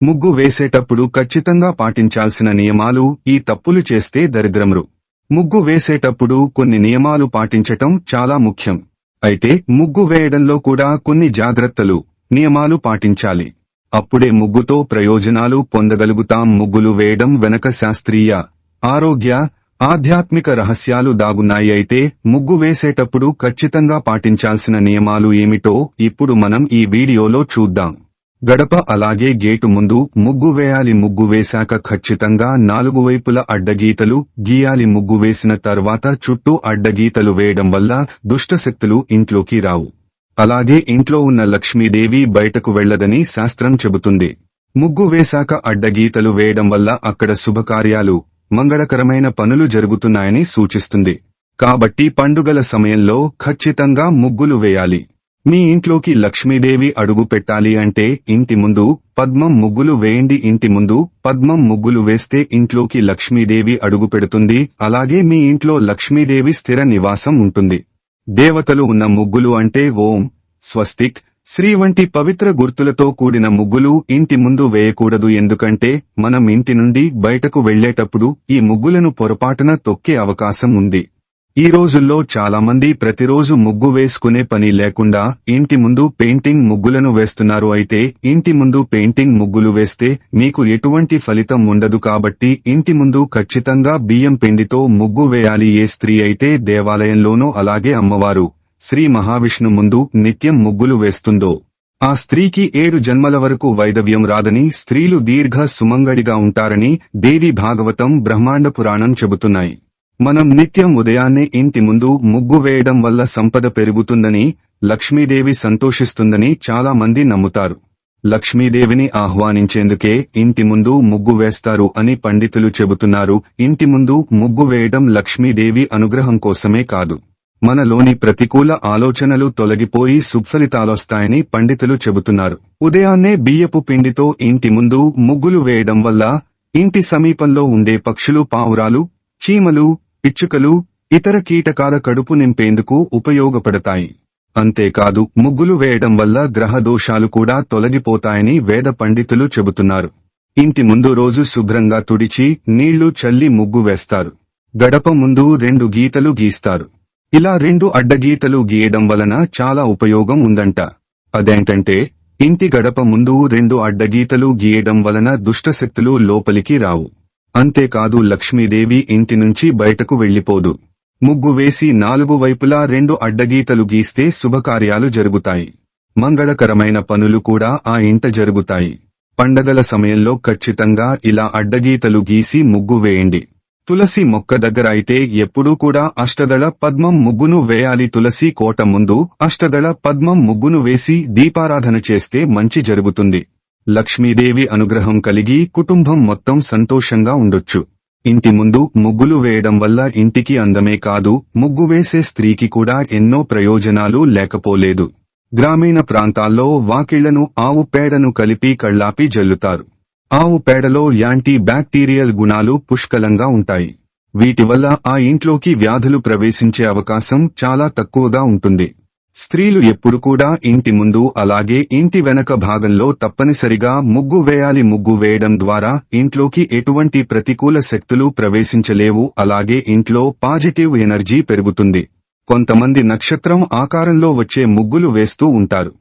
ముగ్గు వేసేటప్పుడు ఖచ్చితంగా పాటించాల్సిన నియమాలు ఈ తప్పులు చేస్తే దరిద్రమురు. ముగ్గు వేసేటప్పుడు కొన్ని నియమాలు పాటించటం చాలా ముఖ్యం. అయితే ముగ్గు వేయడంలో కూడా కొన్ని జాగ్రత్తలు నియమాలు పాటించాలి. అప్పుడే ముగ్గుతో ప్రయోజనాలు పొందగలుగుతాం. ముగ్గులు వేయడం వెనక శాస్త్రీయ ఆరోగ్య ఆధ్యాత్మిక రహస్యాలు దాగున్నాయి. అయితే ముగ్గు వేసేటప్పుడు ఖచ్చితంగా పాటించాల్సిన నియమాలు ఏమిటో ఇప్పుడు మనం ఈ వీడియోలో చూద్దాం. గడప అలాగే గేటు ముందు ముగ్గు వేయాలి ముగ్గు వేశాక ఖచ్చితంగా నాలుగు వైపుల అడ్డగీతలు గీయాలి ముగ్గు వేసిన తర్వాత చుట్టూ అడ్డగీతలు వేయడం వల్ల దుష్టశక్తులు ఇంట్లోకి రావు. అలాగే ఇంట్లో ఉన్న లక్ష్మీదేవి బయటకు వెళ్ళదని శాస్త్రం చెబుతుంది. ముగ్గు వేశాక అడ్డగీతలు వేయడం వల్ల అక్కడ శుభకార్యాలు మంగళకరమైన పనులు జరుగుతున్నాయని సూచిస్తుంది. కాబట్టి పండుగల సమయంలో ఖచ్చితంగా ముగ్గులు వేయాలి. మీ ఇంట్లోకి లక్ష్మీదేవి అడుగు పెట్టాలి అంటే ఇంటి ముందు పద్మం ముగ్గులు వేయండి. ఇంటి ముందు పద్మం ముగ్గులు వేస్తే ఇంట్లోకి లక్ష్మీదేవి అడుగు పెడుతుంది. అలాగే మీ ఇంట్లో లక్ష్మీదేవి స్థిర నివాసం ఉంటుంది. దేవతలు ఉన్న ముగ్గులు అంటే ఓం స్వస్తిక్ శ్రీ వంటి పవిత్ర గుర్తులతో కూడిన ముగ్గులు ఇంటి ముందు వేయకూడదు. ఎందుకంటే మనం ఇంటి నుండి బయటకు వెళ్ళేటప్పుడు ఈ ముగ్గులను పొరపాటున తొక్కే అవకాశం ఉంది. ఈ రోజుల్లో చాలా మంది ప్రతిరోజు ముగ్గు వేసుకునే పని లేకుండా ఇంటి ముందు పెయింటింగ్ ముగ్గులను వేస్తున్నారు. అయితే ఇంటి ముందు పెయింటింగ్ ముగ్గులు వేస్తే మీకు ఎటువంటి ఫలితం ఉండదు కాబట్టి ఇంటి ముందు ఖచ్చితంగా బియ్యం పిండితో ముగ్గు వేయాలి. ఏ స్త్రీ అయితే దేవాలయంలోనూ అలాగే అమ్మవారు శ్రీ మహావిష్ణు ముందు నిత్యం ముగ్గులు వేస్తుందో ఆ స్త్రీకి ఏడు జన్మల వరకు వైదవ్యం రాదని స్త్రీలు దీర్ఘ సుమంగళిగా ఉంటారని దేవి భాగవతం బ్రహ్మాండ పురాణం చెబుతున్నాయి. మనం నిత్యం ఉదయాన్నే ఇంటి ముందు ముగ్గు వేయడం వల్ల సంపద పెరుగుతుందని లక్ష్మీదేవి సంతోషిస్తుందని చాలా మంది నమ్ముతారు. లక్ష్మీదేవిని ఆహ్వానించేందుకే ఇంటి ముందు ముగ్గు వేస్తారు అని పండితులు చెబుతున్నారు. ఇంటి ముందు ముగ్గు వేయడం లక్ష్మీదేవి అనుగ్రహం కోసమే కాదు. మనలోని ప్రతికూల ఆలోచనలు తొలగిపోయి సుఫలితాలొస్తాయని పండితులు చెబుతున్నారు. ఉదయాన్నే బియ్యపు పిండితో ఇంటి ముందు ముగ్గులు వేయడం వల్ల ఇంటి సమీపంలో ఉండే పక్షులు పావురాలు చీమలు పిచ్చుకలు ఇతర కీటకాల కడుపు నింపేందుకు ఉపయోగపడతాయి. అంతేకాదు ముగ్గులు వేయడం వల్ల గ్రహ దోషాలు కూడా తొలగిపోతాయని వేద పండితులు చెబుతున్నారు. ఇంటి ముందు రోజు శుభ్రంగా తుడిచి నీళ్ళు చల్లి ముగ్గు వేస్తారు. గడప ముందు రెండు గీతలు గీస్తారు. ఇలా రెండు అడ్డగీతలు గీయడం వలన చాలా ఉపయోగం ఉందంట. అదేంటంటే ఇంటి గడప ముందు రెండు అడ్డగీతలు గీయడం వలన దుష్టశక్తులు లోపలికి రావు. అంతేకాదు లక్ష్మీదేవి ఇంటి నుంచి బయటకు వెళ్ళిపోదు ముగ్గు వేసి నాలుగు వైపులా రెండు అడ్డగీతలు గీస్తే శుభకార్యాలు జరుగుతాయి. మంగళకరమైన పనులు కూడా ఆ ఇంట జరుగుతాయి. పండగల సమయంలో ఖచ్చితంగా ఇలా అడ్డగీతలు గీసి ముగ్గు వేయండి. తులసి మొక్క దగ్గర అయితే ఎప్పుడూ కూడా అష్టదళ పద్మం ముగ్గును వేయాలి. తులసి కోట ముందు అష్టదళ పద్మం ముగ్గును వేసి దీపారాధన చేస్తే మంచి జరుగుతుంది. లక్ష్మీదేవి అనుగ్రహం కలిగి కుటుంబం మొత్తం సంతోషంగా ఉండొచ్చు. ఇంటి ముందు ముగ్గులు వేయడం వల్ల ఇంటికి అందమే కాదు ముగ్గు వేసే స్త్రీకి కూడా ఎన్నో ప్రయోజనాలు లేకపోలేదు. గ్రామీణ ప్రాంతాల్లో వాకిళ్ళను ఆవు పేడను కలిపి కళ్ళాపి జల్లుతారు. ఆవు పేడలో యాంటీ బ్యాక్టీరియల్ గుణాలు పుష్కలంగా ఉంటాయి. వీటి వల్ల ఆ ఇంట్లోకి వ్యాధులు ప్రవేశించే అవకాశం చాలా తక్కువగా ఉంటుంది. స్త్రీలు ఎప్పుడు కూడా ఇంటి ముందు అలాగే ఇంటి వెనక భాగంలో తప్పనిసరిగా ముగ్గు వేయాలి. ముగ్గు వేయడం ద్వారా ఇంట్లోకి ఎటువంటి ప్రతికూల శక్తులు ప్రవేశించలేవు. అలాగే ఇంట్లో పాజిటివ్ ఎనర్జీ పెరుగుతుంది. కొంతమంది నక్షత్రం ఆకారంలో వచ్చే ముగ్గులు వేస్తూ ఉంటారు.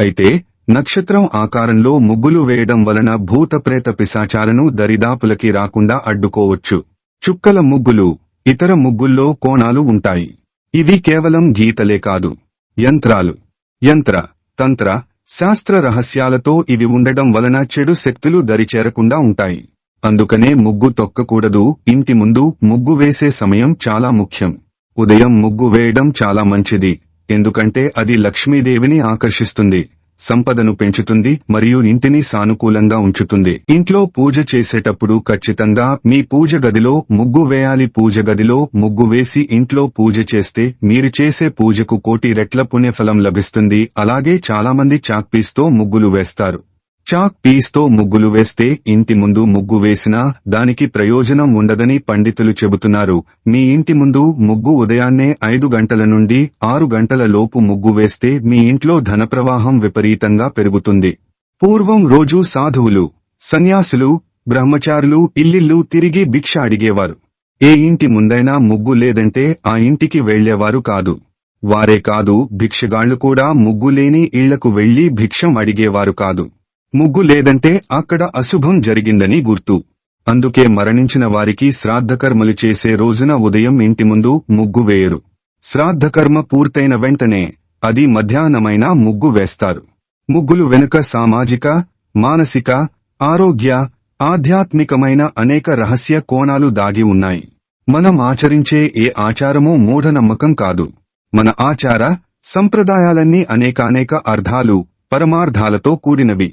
అయితే నక్షత్రం ఆకారంలో ముగ్గులు వేయడం వలన భూతప్రేత పిశాచాలను దరిదాపులకి రాకుండా అడ్డుకోవచ్చు. చుక్కల ముగ్గులు ఇతర ముగ్గుల్లో కోణాలు ఉంటాయి. ఇవి కేవలం గీతలే కాదు. యంత్రాలు. యంత్ర తంత్ర శాస్త్ర రహస్యాలతో ఇవి ఉండడం వలన చెడు శక్తులు దరిచేరకుండా ఉంటాయి. అందుకనే ముగ్గు తొక్కకూడదు ఇంటి ముందు ముగ్గు వేసే సమయం చాలా ముఖ్యం. ఉదయం ముగ్గు వేయడం చాలా మంచిది ఎందుకంటే అది లక్ష్మీదేవిని ఆకర్షిస్తుంది. సంపదను పెంచుతుంది మరియు ఇంటిని సానుకూలంగా ఉంచుతుంది. ఇంట్లో పూజ చేసేటప్పుడు ఖచ్చితంగా మీ పూజ గదిలో ముగ్గు వేయాలి. పూజ గదిలో ముగ్గు వేసి ఇంట్లో పూజ చేస్తే మీరు చేసే పూజకు కోటి రెట్ల పుణ్యఫలం లభిస్తుంది. అలాగే చాలామంది చాక్పీస్తో ముగ్గులు వేస్తారు. చాక్ పీస్తో ముగ్గులు వేస్తే ఇంటి ముందు ముగ్గు వేసినా దానికి ప్రయోజనం ఉండదని పండితులు చెబుతున్నారు. మీ ఇంటి ముందు ముగ్గు ఉదయాన్నే ఐదు గంటల నుండి ఆరు గంటల లోపు ముగ్గు వేస్తే మీ ఇంట్లో ధనప్రవాహం విపరీతంగా పెరుగుతుంది. పూర్వం రోజూ సాధువులు సన్యాసులు బ్రహ్మచారులు ఇల్లిల్లు తిరిగి భిక్ష అడిగేవారు. ఏ ఇంటి ముందైనా ముగ్గు లేదంటే ఆ ఇంటికి వెళ్ళేవారు కాదు. వారే కాదు భిక్షగాళ్ళు కూడా ముగ్గులేని ఇళ్ళకు వెళ్ళి భిక్షం అడిగేవారు కాదు. ముగ్గు లేదంటే అక్కడ అశుభం జరిగిందని గుర్తు. అందుకే మరణించిన వారికి శ్రాద్ధకర్మలు చేసే రోజున ఉదయం ఇంటి ముందు ముగ్గు వేయరు. శ్రాద్ధకర్మ పూర్తయిన వెంటనే అది మధ్యాహ్నమైన ముగ్గు వేస్తారు. ముగ్గులు వెనుక సామాజిక మానసిక ఆరోగ్య ఆధ్యాత్మికమైన అనేక రహస్య కోణాలు దాగి ఉన్నాయి. మనం ఆచరించే ఏ ఆచారమూ మూఢనమ్మకం కాదు. మన ఆచార సంప్రదాయాలన్నీ అనేకానేక అర్థాలు పరమార్థాలతో కూడినవి.